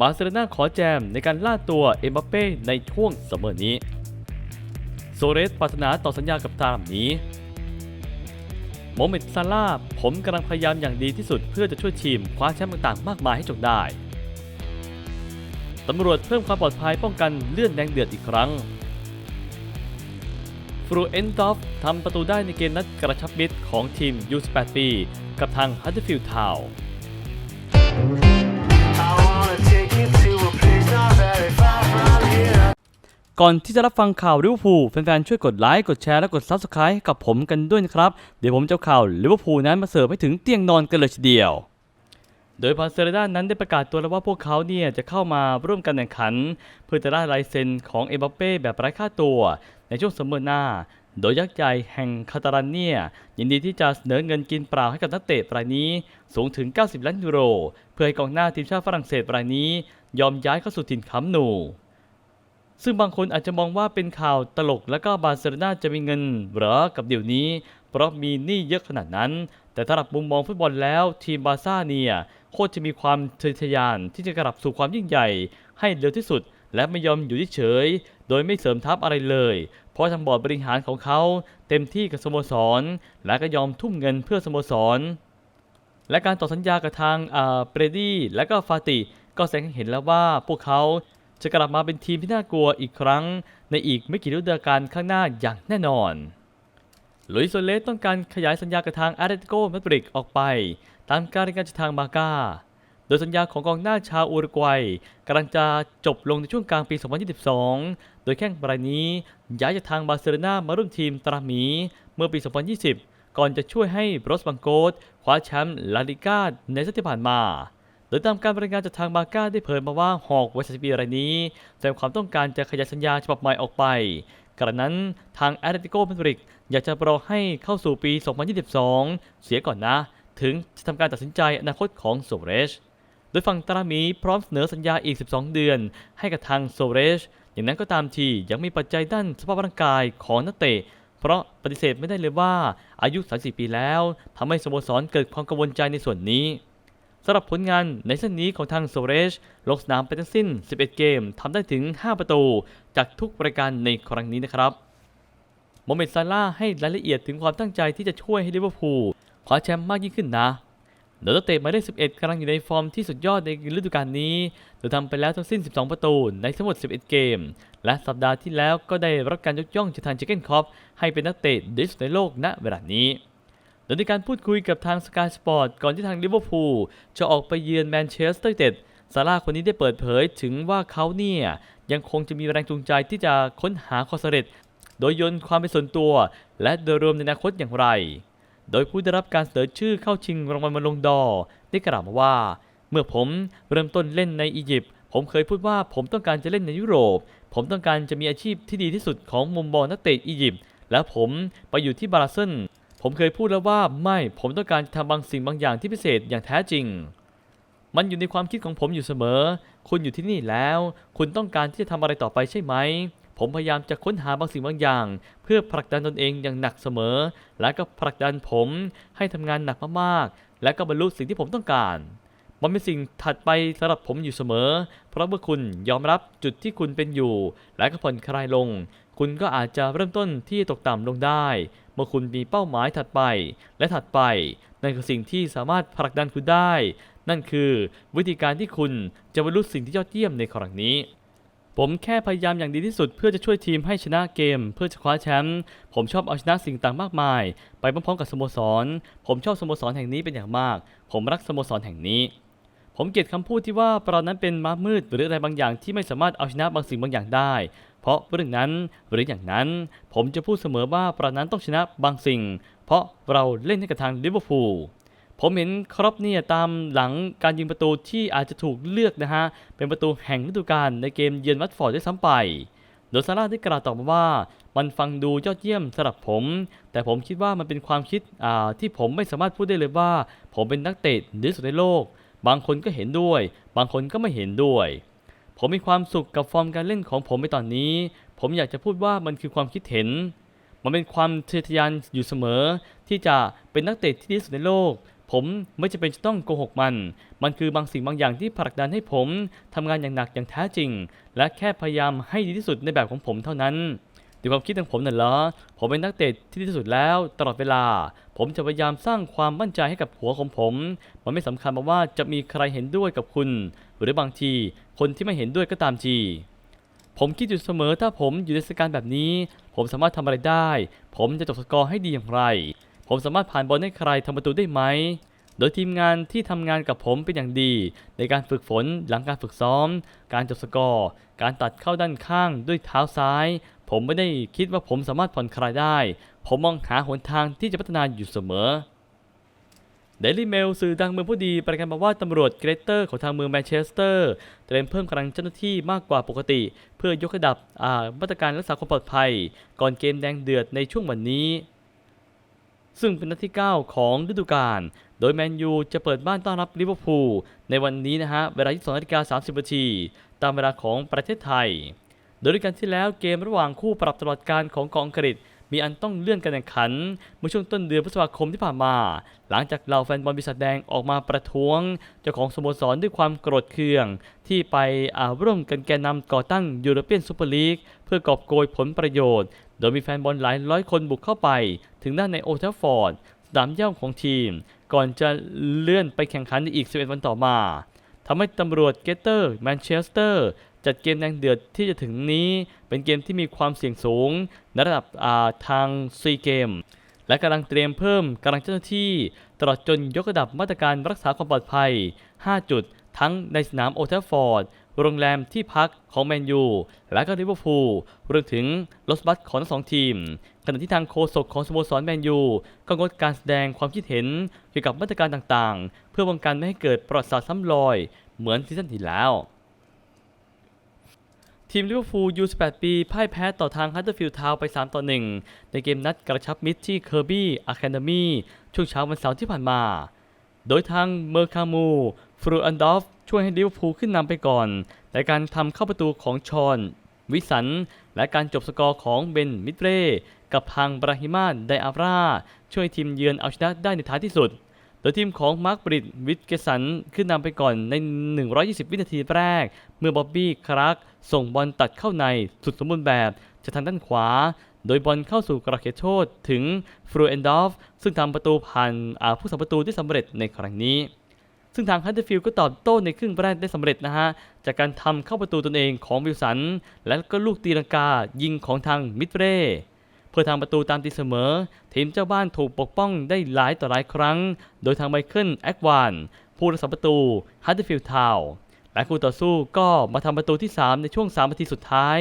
บาร์เซโลนาขอแจมในการล่าตัวเอ็มบัปเป้ในช่วงซัมเมอร์นี้ โซเรสปรารถนาต่อสัญญากับตามนี้โมเมดซาลาผมกำลังพยายามอย่างดีที่สุดเพื่อจะช่วยทีมคว้าแชมป์ต่างๆ มากมายให้จงได้ตำรวจเพิ่มความปลอดภัยป้องกันเลื่อนแดงเดือดอีกครั้งฟรูเอนดอฟทำประตูได้ในเกมนัดกระชับมิตรของทีม U18 ปี กับทางฮัตเตอร์ฟิลด์ทาว I ก่อนที่จะรับฟังข่าวลิเวอร์พูลแฟนๆช่วยกดไลค์กดแชร์และกด Subscribe ให้กับผมกันด้วยนะครับ เดี๋ยวผมจะเอาข่าวลิเวอร์พูลนั้นมาเสิร์ฟให้ถึงเตียงนอนกันเลยทีเดียว โดยพาร์เซโลนานั้นได้ประกาศตัวแล้วว่าพวกเขาเนี่ยจะเข้ามาร่วมกันแข่งขัน เพื่อจะได้ลายเซ็นของเอ็มบัปเป้แบบไร้ค่าตัว ในช่วงซัมเมอร์หน้า โดยยักษ์ใหญ่แห่งคาตาลันเนีย ยินดีที่จะเสนอเงินกินเปล่าให้กับนักเตะรายนี้สูงถึง 90 ล้านยูโร เพื่อให้กองหน้าทีมชาติฝรั่งเศสรายนี้ ยอมย้ายเข้าสู่ถิ่นคำหนู ซึ่งบางคนอาจจะมองว่าเป็นข่าวตลกแล้วก็บาร์เซโลนาจะมีเงินเหรอกับเดี๋ยวนี้ เพราะมีหนี้เยอะขนาดนั้น แต่ถ้าหรับมุมมองฟุตบอลแล้วทีมบาร์ซ่าเนี่ยโคตรจะมีความทะเยทะยานที่จะกลับสู่ความยิ่งใหญ่ให้เร็วที่สุด และไม่ยอมอยู่เฉยๆโดยไม่เสริมทัพอะไรเลย เพราะทางบอร์ดบริหารของเขาเต็มที่กับสโมสร และก็ยอมทุ่มเงินเพื่อสโมสร และการต่อสัญญากับทางเบรดี้และก็ฟาติ ก็แสดงให้เห็นแล้วว่าพวกเขาจะกลับมาเป็นทีมที่น่ากลัวอีกครั้ง ในอีกไม่กี่ฤดูกาลข้างหน้าอย่างแน่นอนลุยส์โซเลสต้องการขยายสัญญากับทางอาร์เตโกมาดริดออกไป ตามการรายงานจากทางมาก้า โดยสัญญาของกองหน้าชาวอุรุกวัยกำลังจะจบลงในช่วงกลางปี 2022 โดยแข้งรายนี้ย้ายจากทางบาร์เซโลนามาร่วมทีมตราหมีเมื่อปี 2020 ก่อนจะช่วยให้บรอสบังโกสคว้าแชมป์ลาลิก้าในสัปดาห์ผ่านมา โดยตามการรายงานจากทางบาก้าได้เผยมาว่าหอกวัย30ปีรายนี้แสดงความต้องการจะขยายสัญญาฉบับใหม่ออกไปกระนั้นทางแอตเลติโกมาดริดอยากจะรอให้เข้าสู่ปี 2022 เสียก่อนนะ ถึงจะทำการตัดสินใจอนาคตของโซเรช โดยฝั่งตราหมีพร้อมเสนอสัญญาอีก 12 เดือน ให้กับทางโซเรช อย่างนั้นก็ตามทียังมีปัจจัยด้านสภาพร่างกายของนักเตะ เพราะปฏิเสธไม่ได้เลยว่าอายุ34ปีแล้วทำให้สโมสรเกิดความกังวลใจในส่วนนี้สำหรับผลงานในเส้นนี้ของทางโซเรช ลงสนามไปทั้งสิ้น 11 เกมทำได้ถึง 5 ประตู จากทุกรายการในครั้งนี้นะครับโมเมดซาร่าให้รายละเอียดถึงความตั้งใจที่จะช่วยให้ลิเวอร์พูลคว้าแชมป์มากยิ่งขึ้นนะ โดยนักเตะหมายเลข11กำลังอยู่ในฟอร์มที่สุดยอดในฤดูกาลนี้ โดยทำไปแล้วทั้งสิ้น 12 ประตูในทั้งหมด 11 เกม และสัปดาห์ที่แล้วก็ได้รับการยกย่องจากทางเจเกนคอปให้เป็นนักเตะดีสุดในโลกณเวลานี้ โดยในการพูดคุยกับทางสกายสปอร์ตก่อนที่ทางลิเวอร์พูลจะออกไปเยือนแมนเชสเตอร์เต็ดซาร่าคนนี้ได้เปิดเผยถึงว่าเขาเนี่ยยังคงจะมีแรงจูงใจที่จะค้นหาความสำเร็จ โดยยนต์ความเป็นส่วนตัว และโดยรวมในอนาคตอย่างไร โดยผู้ได้รับการเสนอชื่อเข้าชิงรางวัลมาลงดอร์ได้กล่าวมาว่า เมื่อผมเริ่มต้นเล่นในอียิปต์ผมเคยพูดว่าผมต้องการจะเล่นในยุโรป ผมต้องการจะมีอาชีพที่ดีที่สุดของมุมบอลนักเตะอียิปต์และผมไปอยู่ที่บาร์เซนผมเคยพูดแล้วว่าไม่ผมต้องการจะทำบางสิ่งบางอย่างที่พิเศษอย่างแท้จริง มันอยู่ในความคิดของผมอยู่เสมอ คุณอยู่ที่นี่แล้ว คุณต้องการที่จะทำอะไรต่อไปใช่ไหม ผมพยายามจะค้นหาบางสิ่งบางอย่าง เพื่อผลักดันตนเองอย่างหนักเสมอ และก็ผลักดันผมให้ทำงานหนักมากๆ และก็บรรลุสิ่งที่ผมต้องการ มันเป็นสิ่งถัดไปสำหรับผมอยู่เสมอ เพราะเมื่อคุณยอมรับจุดที่คุณเป็นอยู่ และก็ผ่อนคลายลง คุณก็อาจจะเริ่มต้นที่ตกต่ำลงได้ เมื่อคุณมีเป้าหมายถัดไปและถัดไป นั่นคือสิ่งที่สามารถผลักดันคุณได้ นั่นคือวิธีการที่คุณจะบรรลุสิ่งที่ยอดเยี่ยมในครั้งนี้ ผมแค่พยายามอย่างดีที่สุดเพื่อจะช่วยทีมให้ชนะเกม เพื่อจะคว้าแชมป์ผมชอบเอาชนะสิ่งต่างมากมาย ไปพร้อมๆกับสโมสร ผมชอบสโมสรแห่งนี้เป็นอย่างมาก ผมรักสโมสรแห่งนี้ ผมเกลียดคำพูดที่ว่าเรานั้นเป็นม้ามืดหรืออะไรบางอย่างที่ไม่สามารถเอาชนะบางสิ่งบางอย่างได้ เพราะเรื่องนั้นหรืออย่างนั้น ผมจะพูดเสมอว่าเรานั้นต้องชนะบางสิ่ง เพราะเราเล่นให้กับทางลิเวอร์พูล ผมเห็นครอปเนี่ยตามหลังการยิงประตูที่อาจจะถูกเลือกนะฮะ เป็นประตูแห่งฤดูกาลในเกมเยือนวัตฟอร์ดด้ซ้ำไปโดยซาร่าได้กล่าวตอบมาว่า มันฟังดูยอดเยี่ยมสำหรับผม แต่ผมคิดว่ามันเป็นความคิดที่ผมไม่สามารถพูดได้เลยว่า ผมเป็นนักเตะดีที่สุดในโลก บางคนก็เห็นด้วย บางคนก็ไม่เห็นด้วย ผมมีความสุขกับฟอร์มการเล่นของผมในตอนนี้ ผมอยากจะพูดว่ามันคือความคิดเห็น มันเป็นความทะเยอทะยานอยู่เสมอ ที่จะเป็นนักเตะที่ดีที่สุดในโลก ผมไม่จำเป็นจะต้องโกหกมัน มันคือบางสิ่งบางอย่างที่ผลักดันให้ผมทำงานอย่างหนักอย่างแท้จริง และแค่พยายามให้ดีที่สุดในแบบของผมเท่านั้นด้วยความคิดของผมน่ะเหรอ ผมเป็นนักเตะที่ดีที่สุดแล้วตลอดเวลา ผมจะพยายามสร้างความมั่นใจให้กับหัวของผม มันไม่สำคัญมาว่าจะมีใครเห็นด้วยกับคุณ หรือบางทีคนที่ไม่เห็นด้วยก็ตามทีผมคิดอยู่เสมอถ้าผมอยู่ในสถานการณ์แบบนี้ ผมสามารถทำอะไรได้ ผมจะจบสกอร์ให้ดีอย่างไร ผมสามารถผ่านบอลให้ใครทำประตูได้ไหม โดยทีมงานที่ทำงานกับผมเป็นอย่างดี ในการฝึกฝนหลังการฝึกซ้อม การจบสกอร์ การตัดเข้าด้านข้างด้วยเท้าซ้าย ผมไม่ได้คิดว่าผมสามารถผ่อนคลายได้ ผมมองหาหนทางที่จะพัฒนาอยู่เสมอเดลี่เมลสื่อดังเมืองผู้ดีประกันมาว่าตำรวจเกรเตอร์ของทางเมืองแมนเชสเตอร์เตรียมเพิ่มกำลังเจ้าหน้าที่มากกว่าปกติ เพื่อยกระดับมาตรการรักษาความปลอดภัย ก่อนเกมแดงเดือดในช่วงวันนี้ ซึ่งเป็นนัดที่ 9 ของฤดูกาล โดยแมนยูจะเปิดบ้านต้อนรับลิเวอร์พูลในวันนี้นะฮะ เวลา 22นาฬิกา30นาทีตามเวลาของประเทศไทย โดยด้วยกันที่แล้วเกมระหว่างคู่ปรับตลอดการของกองอังกฤษ มีอันต้องเลื่อนการแข่งขัน เมื่อช่วงต้นเดือนพฤษภาคมที่ผ่านมา หลังจากเหล่าแฟนบอลบิสัดแดงออกมาประท้วง เจ้าของสโมสรด้วยความโกรธเคือง ที่ไปร่วมกันแกนนำก่อตั้งยูโรเปียนซูเปอร์ลีกเพื่อกอบโกยผลประโยชน์ โดยมีแฟนบอลหลายร้อยคนบุกเข้าไป ถึงด้านในโอลด์แทัฟฟอร์ดสนามเย่าของทีม ก่อนจะเลื่อนไปแข่งขันในอีก 11 วันต่อมาทำให้ตำรวจเกตเตอร์แมนเชสเตอร์ จัดเกมแดงเดือดที่จะถึงนี้เป็นเกมที่มีความเสี่ยงสูงในระดับาทางซีเกมและกำลังเตรียมเพิ่มกำลังเจ้าหน้าที่ ตลอดจนยกระดับมาตรการรักษาความปลอดภัย 5 จุด ทั้งในสนามโอทฟฟอร์ด โรงแรมที่พักของแมนยู และก็ลิเวอร์พูลรวมถึงรถบัสของทั้งสองทีม ขณะที่ทางโฆษกของสโมสรแมนยู ก็งดการแสดงความคิดเห็นเกี่ยวกับมาตรการต่างๆ เพื่อป้องกันไม่ให้เกิดประวัติศาสตร์ซ้ำรอย เหมือนซีซั่นที่แล้ว ทีมลิเวอร์พูลยู18 ปีพ่ายแพ้ต่อทางฮัตเตอร์ฟิลด์ทาวไป 3 ต่อ 1 ในเกมนัดกระชับมิตรที่เคอร์บี้อะคาเดมีช่วงเช้าวันเสาร์ที่ผ่านมา โดยทางเมอร์คามูฟรูอันดอฟช่วยให้ลิเวอร์พูลขึ้นนำไปก่อน แต่การทำเข้าประตูของชอน วิสัน และการจบสกอร์ของเบนมิดเรกับทางบราฮิมาไดอาราช่วยทีมเยือนเอาชนะได้ในท้ายที่สุด โดยทีมของมาร์คบริดวิทเกสันขึ้นนำไปก่อนใน 120 วินาทีแรก เมื่อบ๊อบบี้ครัก ส่งบอลตัดเข้าในสุดสมบูรณ์แบบจากทางด้านขวา โดยบอลเข้าสู่กระเขตโทษถึงฟรูเอนดอฟซึ่งทำประตูผ่านาผู้สัมประตูได้สำเร็จในครั้งนี้ ซึ่งทางฮัตเตอร์ฟิลด์ก็ตอบโต้ในครึ่งแรกได้สำเร็จนะฮะ จากการทำเข้าประตูตนเองของวิลสัน และก็ลูกตีลังกายิงของทางมิดเร่ เพื่อทำประตูตามตีเสมอ ทีมเจ้าบ้านถูกปกป้องได้หลายต่อหลายครั้ง โดยทางไมเคิลแอควานผู้รักษาประตูฮัตเตอร์ฟิลด์ทาวและคู่ต่อสู้ก็มาทำประตูที่ 3 ในช่วง 3 นาทีสุดท้าย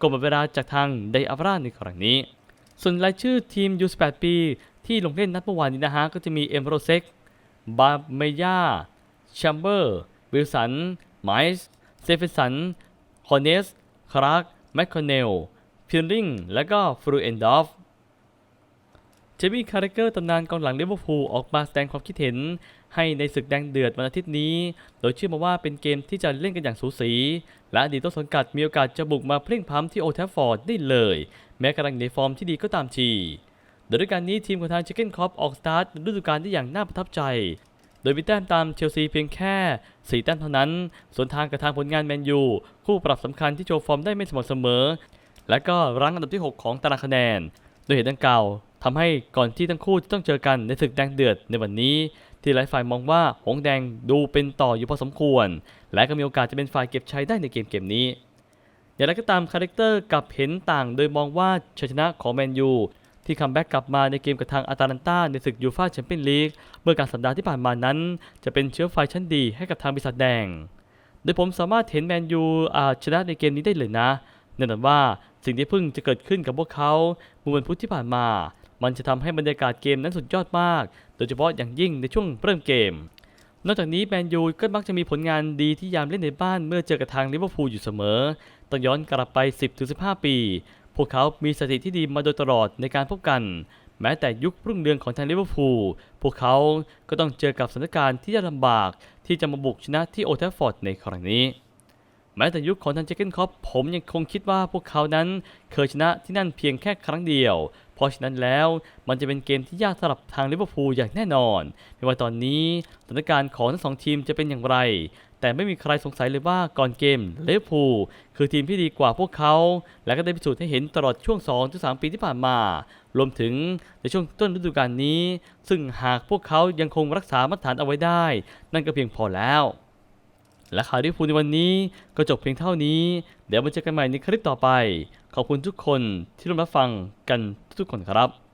ก่อนหมดเวลาจากทางไดอาราในครั้งนี้ ส่วนรายชื่อทีม U18 ปี ที่ลงเล่นนัดเมื่อวานนี้นะฮะ ก็จะมีเอมโรเซกบาเมยาแชมเบอร์วิลสันไมส์เซฟิสันฮอนเนส คราร์กแมคคอนเนล พิลลิงและก็ฟรูเอนดอฟเจมี่คาร์เกอร์ตำนานกองหลังลิเวอร์พูลออกมาแสดงความคิดเห็น ให้ในศึกแดงเดือดวันอาทิตย์นี้ โดยเชื่อมาว่าเป็นเกมที่จะเล่นกันอย่างสูสี และอดีตต้นสังกัดมีโอกาสจะบุกมาเพล่งพ้ำที่โอแทัฟฟอร์ดได้เลย แม้กำลังในฟอร์มที่ดีก็ตามที โดยด้วยการนี้ทีมของทางชิคเก้นคอปออกสตาร์ทฤดูกาลได้อย่างน่าประทับใจ โดยมีแต้มตามเชลซีเพียงแค่ 4 แต้มเท่านั้น ส่วนทางกับทางผลงานแมนยูคู่ปรับสำคัญที่โชว์ฟอร์มได้ไม่สม่ำเสมอ และก็รั้งอันดับที่ 6 ของตารางคะแนน โดยเหตุดังกล่าวทำให้ก่อนที่ทั้งคู่จะต้องเจอกันในศึกแดงเดือดในวันนี้ ที่หลายฝ่ายมองว่าหงแดงดูเป็นต่ออยู่พอสมควร และก็มีโอกาสจะเป็นฝ่ายเก็บชัยได้ในเกมเกมนี้ อย่างไรก็ตามคาแรคเตอร์กับเห็นต่าง โดยมองว่าชัยชนะของแมนยูที่คัมแบ็กกลับมาในเกมกับทางอาตาลันตาในศึกยูฟ่าแชมเปี้ยนลีกเมื่อกลารสัปดาห์ที่ผ่านมานั้น จะเป็นเชื้อไฟชั้นดีให้กับทางบิสัดแดง โดยผมสามารถเห็นแมนยูชนะในเกมนี้ได้เลยนะแน่นอนว่า สิ่งที่เพิ่งจะเกิดขึ้นกับพวกเขาเมื่อวันพุธที่ผ่านมา มันจะทำให้บรรยากาศเกมนั้นสุดยอดมาก โดยเฉพาะอย่างยิ่งในช่วงเริ่มเกม นอกจากนี้แมนยูก็มักจะมีผลงานดีที่ยามเล่นในบ้านเมื่อเจอกับทางลิเวอร์พูลอยู่เสมอ ต้องย้อนกลับไป 10-15 ปี พวกเขามีสถิติที่ดีมาโดยตลอดในการพบกัน แม้แต่ยุครุ่งเรืองของทางลิเวอร์พูล พวกเขาก็ต้องเจอกับสถานการณ์ที่ยากลำบากที่จะมาบุกชนะที่โอทัฟฟอร์ดในครั้งนี้ แม้แต่ยุคของทันเจเกนคอปผมยังคงคิดว่าพวกเขานั้นเคยชนะที่นั่นเพียงแค่ครั้งเดียว เพราะฉะนั้นแล้วมันจะเป็นเกมที่ยากสำหรับทางลิเวอร์พูลอย่างแน่นอนไม่ว่าตอนนี้สถานการณ์ของทั้งสองทีมจะเป็นอย่างไร แต่ไม่มีใครสงสัยเลยว่าก่อนเกมลิเวอร์พูลคือทีมที่ดีกว่าพวกเขา และก็ได้พิสูจน์ให้เห็นตลอดช่วง 2-3 ปีที่ผ่านมารวมถึงในช่วงต้นฤดูกาลนี้ ซึ่งหากพวกเขายังคงรักษามาตรฐานเอาไว้ได้ นั่นก็เพียงพอแล้ว และข่าวที่พูดในวันนี้ก็จบเพียงเท่านี้ เดี๋ยวมาเจอกันใหม่ในคลิปต่อไป ขอบคุณทุกคนที่ร่วมรับฟังกันทุกคนครับ